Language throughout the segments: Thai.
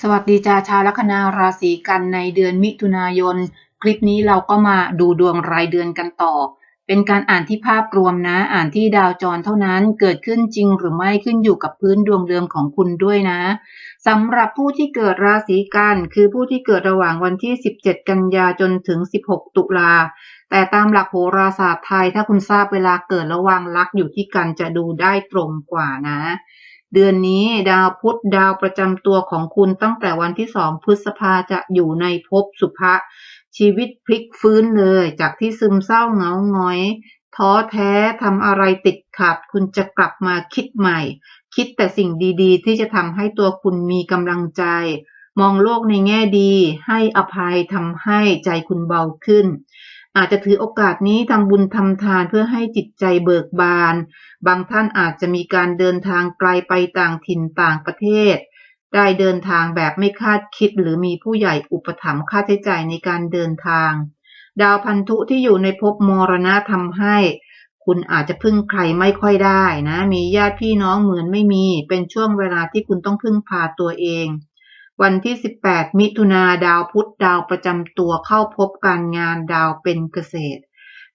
สวัสดีจ้าชาวลัคนาราศีกันในเดือนมิถุนายน คลิปนี้เราก็มาดูดวงรายเดือนกันต่อ เป็นการอ่านที่ภาพรวมนะ อ่านที่ดาวจรเท่านั้นเกิดขึ้นจริงหรือไม่ขึ้นอยู่กับพื้นดวงเดิมของคุณด้วยนะสำหรับผู้ที่เกิดราศีกันคือผู้ที่เกิดระหว่างวันที่ 17 กันยาจนถึง 16 ตุลาแต่ตามหลักโหราศาสตร์ไทยถ้าคุณทราบเวลาเกิดระหว่างลักอยู่ที่กันจะดูได้ตรงกว่านะ เดือนนี้ดาวพุธดาวประจำตัวของคุณตั้งแต่วันที่สองพฤษภาจะอยู่ในภพสุภะชีวิตพลิกฟื้นเลย จากที่ซึมเศร้าเหงาหงอย ท้อแท้ทำอะไรติดขัด คุณจะกลับมาคิดใหม่ คิดแต่สิ่งดีๆ ที่จะทำให้ตัวคุณมีกำลังใจ มองโลกในแง่ดี ให้อภัยทำให้ใจคุณเบาขึ้น อาจจะถือโอกาสนี้ทำบุญทำทานเพื่อให้จิตใจเบิกบาน บางท่านอาจจะมีการเดินทางไกลไปต่างถิ่นต่างประเทศ ได้เดินทางแบบไม่คาดคิดหรือมีผู้ใหญ่อุปถัมภ์ค่าใช้จ่ายในการเดินทาง ดาวพันธุที่อยู่ในภพมรณะทำให้ คุณอาจจะพึ่งใครไม่ค่อยได้นะ มีญาติพี่น้องเหมือนไม่มี เป็นช่วงเวลาที่คุณต้องพึ่งพาตัวเอง วันที่ 18 มิถุนาดาวพุธดาวประจำตัวเข้าพบการงานดาวเป็นเกษตร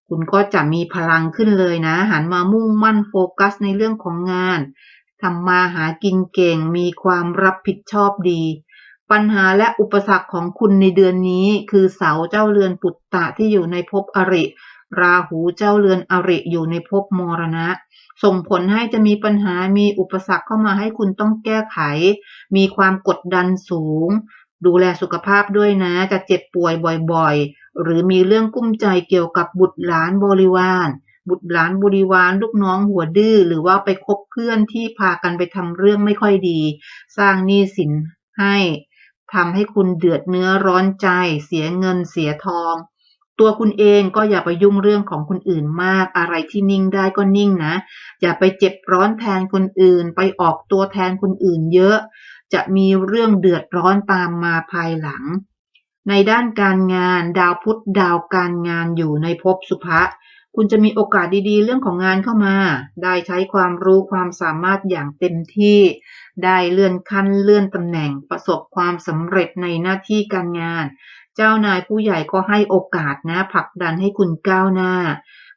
คุณก็จะมีพลังขึ้นเลยนะ หันมามุ่งมั่นโฟกัสในเรื่องของงานทำมาหากินเก่งมีความรับผิดชอบดี ปัญหาและอุปสรรคของคุณในเดือนนี้ คือเสาเจ้าเรือนปุตตะที่อยู่ในภพอริ ราหูเจ้าเรือนอริอยู่ในภพมรณะ ส่งผลให้จะมีปัญหามีอุปสรรคเข้ามาให้คุณต้องแก้ไข มีความกดดันสูง ดูแลสุขภาพด้วยนะ จะเจ็บป่วยบ่อยๆ หรือมีเรื่องกุ้มใจเกี่ยวกับบุตรหลานบริวารบุตรหลานบริวารลูกน้องหัวดื้อหรือว่าไปคบเพื่อนที่พากันไปทำเรื่องไม่ค่อยดี สร้างหนี้สินให้ทำให้คุณเดือดเนื้อร้อนใจ เสียเงินเสียทอง ตัวคุณเองก็อย่าไปยุ่งเรื่องของคนอื่นมาก อะไรที่นิ่งได้ก็นิ่งนะ อย่าไปเจ็บร้อนแทนคนอื่น ไปออกตัวแทนคนอื่นเยอะ จะมีเรื่องเดือดร้อนตามมาภายหลัง ในด้านการงานดาวพุธดาวการงานอยู่ในภพสุภะคุณจะมีโอกาสดีๆ เรื่องของงานเข้ามา ได้ใช้ความรู้ความสามารถอย่างเต็มที่ ได้เลื่อนขั้นเลื่อนตำแหน่งประสบความสำเร็จในหน้าที่การงาน เจ้านายผู้ใหญ่ก็ให้โอกาสนะผลักดันให้คุณก้าวหน้า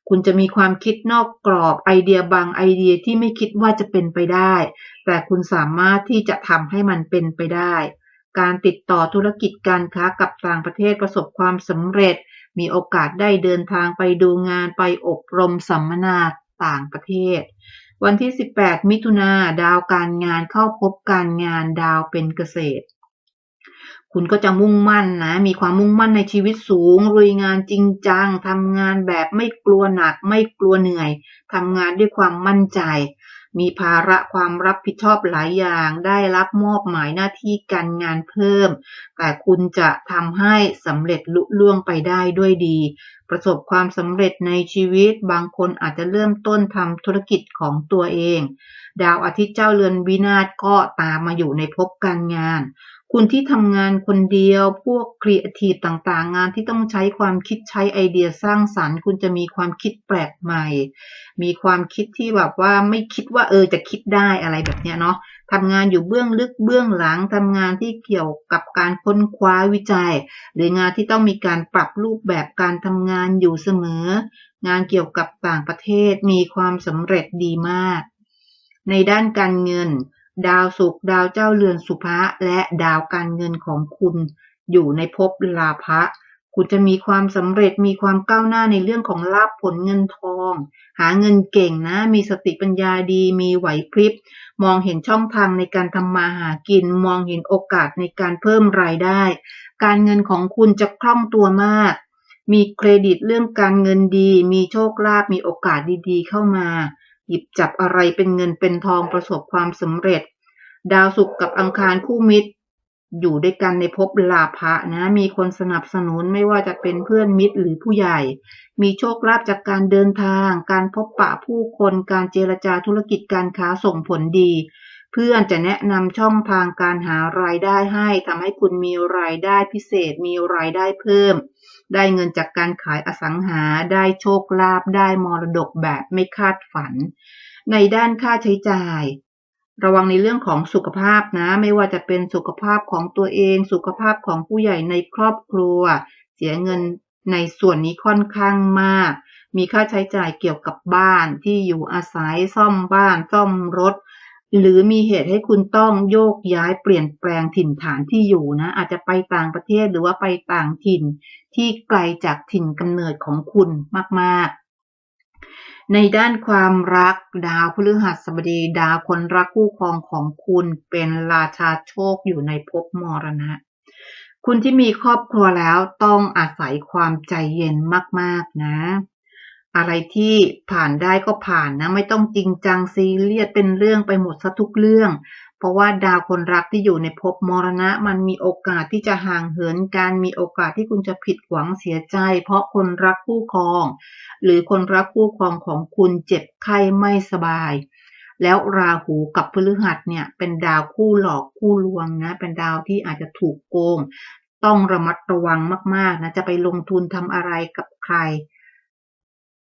คุณจะมีความคิดนอกกรอบไอเดียบางไอเดียที่ไม่คิดว่าจะเป็นไปได้ แต่คุณสามารถที่จะทำให้มันเป็นไปได้ การติดต่อธุรกิจการค้ากับต่างประเทศประสบความสำเร็จ มีโอกาสได้เดินทางไปดูงานไปอบรมสัมมนาต่างประเทศวันที่ 18 มิถุนาดาวการงานเข้าพบการงานดาวเป็นเกษตร คุณก็จะมุ่งมั่นนะ มีความมุ่งมั่นในชีวิตสูงรุยงานจริงจังทำงานแบบไม่กลัวหนัก ไม่กลัวเหนื่อยทำงานด้วยความมั่นใจ มีภาระความรับผิดชอบหลายอย่าง ได้รับมอบหมายหน้าที่การงานเพิ่ม แต่คุณจะทำให้สำเร็จลุล่วงไปได้ด้วยดี ประสบความสำเร็จในชีวิต บางคนอาจจะเริ่มต้นทำธุรกิจของตัวเอง ดาวอาทิตย์เจ้าเรือนวินาศก็ตามมาอยู่ในภพการงาน คุณที่ทำงานคนเดียว พวกครีเอทีฟต่างๆ งานที่ต้องใช้ความคิดใช้ไอเดียสร้างสรรค์ คุณจะมีความคิดแปลกใหม่ มีความคิดที่แบบว่าไม่คิดว่าเออจะคิดได้อะไรแบบเนี้ยเนาะทำงานอยู่เบื้องลึกเบื้องหลังทำงานที่เกี่ยวกับการค้นคว้าวิจัย หรืองานที่ต้องมีการปรับรูปแบบการทำงานอยู่เสมอ งานเกี่ยวกับต่างประเทศมีความสำเร็จดีมาก ในด้านการเงิน ดาวศุกร์ดาวเจ้าเรือนสุภะและดาวการเงินของคุณ อยู่ในภพลาภะคุณจะมีความสำเร็จมีความก้าวหน้าในเรื่องของลาภผลเงินทอง หาเงินเก่งนะ มีสติปัญญาดี มีไหวพริบ มองเห็นช่องทางในการทำมาหากิน มองเห็นโอกาสในการเพิ่มรายได้ การเงินของคุณจะคล่องตัวมาก มีเครดิตเรื่องการเงินดี มีโชคลาภมีโอกาสดีๆ เข้ามา หยิบจับอะไรเป็นเงินเป็นทองประสบความสำเร็จ ดาวศุกร์กับอังคารคู่มิตร อยู่ด้วยกันในภพลาภะนะ มีคนสนับสนุนไม่ว่าจะเป็นเพื่อนมิตรหรือผู้ใหญ่ มีโชคลาภจากการเดินทาง การพบปะผู้คนการเจรจาธุรกิจการค้าส่งผลดี เพื่อนจะแนะนำช่องทางการหารายได้ให้ทำให้คุณมีรายได้พิเศษมีรายได้เพิ่ม ได้เงินจากการขายอสังหาได้โชคลาภได้มรดกแบบไม่คาดฝัน ในด้านค่าใช้จ่าย ระวังในเรื่องของสุขภาพนะ ไม่ว่าจะเป็นสุขภาพของตัวเอง สุขภาพของผู้ใหญ่ในครอบครัว เสียเงินในส่วนนี้ค่อนข้างมาก มีค่าใช้จ่ายเกี่ยวกับบ้านที่อยู่อาศัยซ่อมบ้านซ่อมรถ หรือมีเหตุให้คุณต้องโยกย้ายเปลี่ยนแปลงถิ่นฐานที่อยู่นะ อาจจะไปต่างประเทศหรือว่าไปต่างถิ่น ที่ไกลจากถิ่นกำเนิดของคุณมาก ๆ ในด้านความรักดาวพฤหัสบดีดาวคนรักคู่ครองของคุณเป็นราชาโชคอยู่ในภพมรณะ คุณที่มีครอบครัวแล้วต้องอาศัยความใจเย็นมาก ๆ นะ อะไรที่ผ่านได้ก็ผ่านนะ ไม่ต้องจริงจังซีเรียสเป็นเรื่องไปหมดซะทุกเรื่อง เพราะว่าดาวคนรักที่อยู่ในภพมรณะ มันมีโอกาสที่จะห่างเหินการมีโอกาสที่คุณจะผิดหวังเสียใจ เพราะคนรักคู่ครอง หรือคนรักคู่ครองของคุณเจ็บไข้ไม่สบาย แล้วราหูกับพฤหัสเนี่ย เป็นดาวคู่หลอกคู่ลวงนะ เป็นดาวที่อาจจะถูกโกง ต้องระมัดระวังมากๆนะจะไปลงทุนทำอะไรกับใคร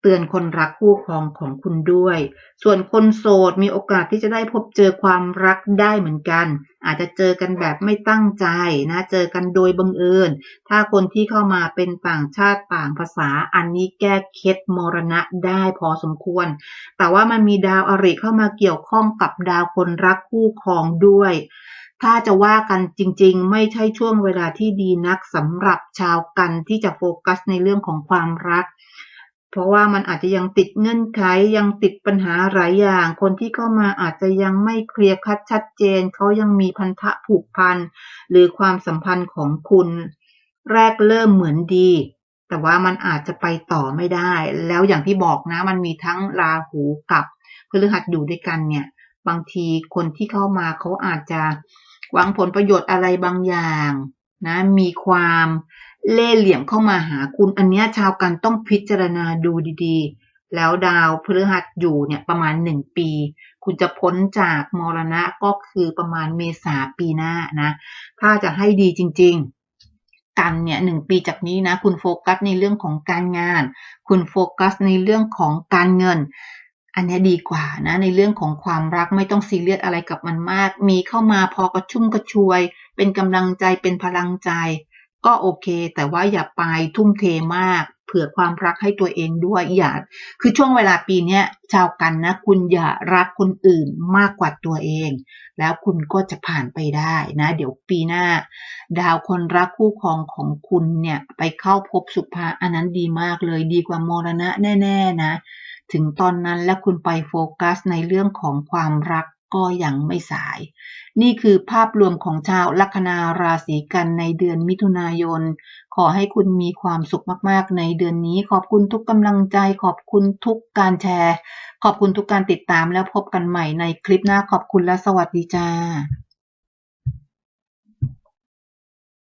เตือนคนรักคู่ครองของคุณด้วย ส่วนคนโสดมีโอกาสที่จะได้พบเจอความรักได้เหมือนกัน อาจจะเจอกันแบบไม่ตั้งใจนะ เจอกันโดยบังเอิญ ถ้าคนที่เข้ามาเป็นต่างชาติต่างภาษา อันนี้แก้เคล็ดมรณะได้พอสมควร แต่ว่ามันมีดาวอริเข้ามาเกี่ยวข้องกับดาวคนรักคู่ครองด้วยถ้าจะว่ากันจริงๆ ไม่ใช่ช่วงเวลาที่ดีนักสำหรับชาวกันที่จะโฟกัสในเรื่องของความรัก เพราะว่ามันอาจจะยังติดเงื่อนไขยังติดปัญหาหลายอย่าง คนที่เข้ามาอาจจะยังไม่เคลียร์คัดชัดเจน เขายังมีพันธะผูกพัน หรือความสัมพันธ์ของคุณ แรกเริ่มเหมือนดี แต่ว่ามันอาจจะไปต่อไม่ได้ แล้วอย่างที่บอกนะ มันมีทั้งราหูกับพฤหัสอยู่ด้วยกันเนี่ย บางทีคนที่เข้ามาเขาอาจจะหวังผลประโยชน์อะไรบางอย่างนะ มีความ เล่เหลี่ยมเข้ามาหาคุณ อันนี้ชาวกันต้องพิจารณาดูดีๆ แล้วดาวพฤหัสอยู่เนี่ยประมาณหนึ่งปี คุณจะพ้นจากมรณะก็คือประมาณเมษาปีหน้านะ ถ้าจะให้ดีจริง ๆกันเนี่ยหนึ่งปีจากนี้นะ คุณโฟกัสในเรื่องของการงาน คุณโฟกัสในเรื่องของการเงิน อันนี้ดีกว่านะ ในเรื่องของความรักไม่ต้องซีเรียสอะไรกับมันมาก มีเข้ามาพอกระชุ่มกระชวย เป็นกำลังใจเป็นพลังใจ ก็โอเค แต่ว่าอย่าไปทุ่มเทมาก เผื่อความรักให้ตัวเองด้วยอย่าคือช่วงเวลาปีนี้ชาวกันนะ คุณอย่ารักคนอื่นมากกว่าตัวเอง แล้วคุณก็จะผ่านไปได้นะ เดี๋ยวปีหน้า ดาวคนรักคู่ครองของคุณเนี่ยไปเข้าพบสุภาอันนั้นดีมากเลยดีกว่ามรณะแน่ ๆนะ ถึงตอนนั้นและคุณไปโฟกัสในเรื่องของความรัก ก็ยังไม่สาย นี่คือภาพรวมของชาวลัคนาราศีกันในเดือนมิถุนายน ขอให้คุณมีความสุขมากๆ ในเดือนนี้ ขอบคุณทุกกำลังใจ ขอบคุณทุกการแชร์ ขอบคุณทุกการติดตามแล้วพบกันใหม่ในคลิปหน้าขอบคุณและสวัสดีจ้า